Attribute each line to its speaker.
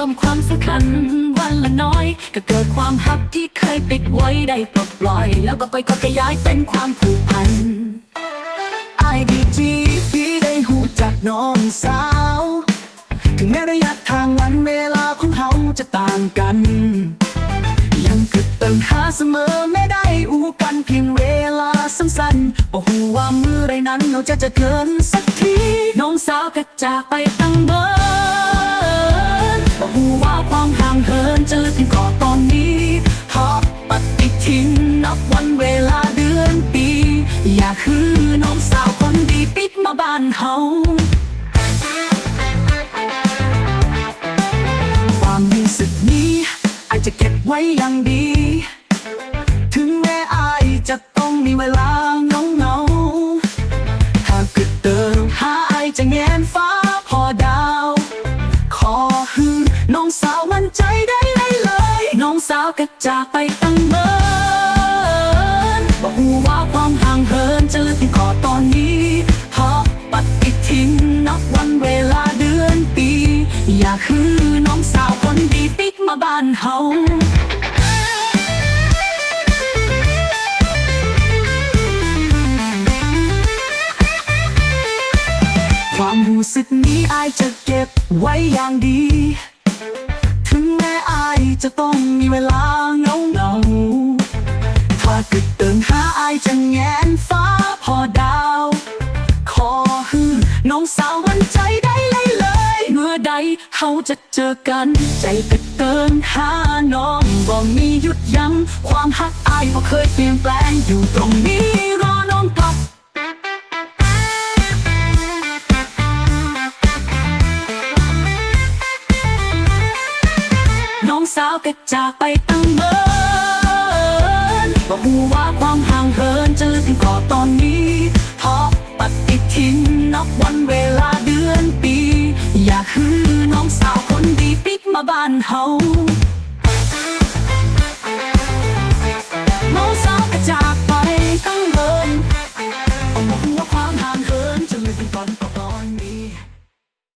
Speaker 1: พิ่มความสำคัญวันละน้อย ก็เกิดความฮักที่เคยปิดไว้ได้ปลดปล่อย แล้วก็ไปก็ขยายเป็นความผูกพัน
Speaker 2: IDG พี่ได้หูจากน้องสาว ถึงแม้ระยะทางวันเวลาของเขาจะต่างกัน ยังกึดติมหาเสมอไม่ได้อู้กันเพียงเวลาสั้นๆบอกหูว่าเมื่อไรนั้นเราจะจะเกินสักที
Speaker 1: น้องสาวก็จากไปตั้งเบิน
Speaker 2: สาวคนดีปิดมาบ้านเฮาความรู้สึกนี้อาจจะเก็บไว้อย่างดี ถึงแม้อายจะต้องมีเวลาเงาเงาหากเกิดเดินหาอายจะแงนฟ้าพอดาว ขอฮือน้องสาวมั่นใจได้เลยเลย
Speaker 1: น้องสาวก็จากไปตั้งเบิน
Speaker 2: บอกหู อยากคือน้องสาวคนดีปิดมาบ้านเฮาความรู้สึกนี้อายจะเก็บไว้อย่างดี ถึงแม้อายจะต้องมีเวลา เมื่
Speaker 1: อใดเขาจะเจอกัน
Speaker 2: ใจกระเตินหาน้องบ่มีหยุดยั้งความฮักอายบ่เคยเปลี่ยนแปลงอยู่ตรงนี้รอน้องกลับ
Speaker 1: น้องสาวก็จากไปตั้งเบิน
Speaker 2: บอกหูว่า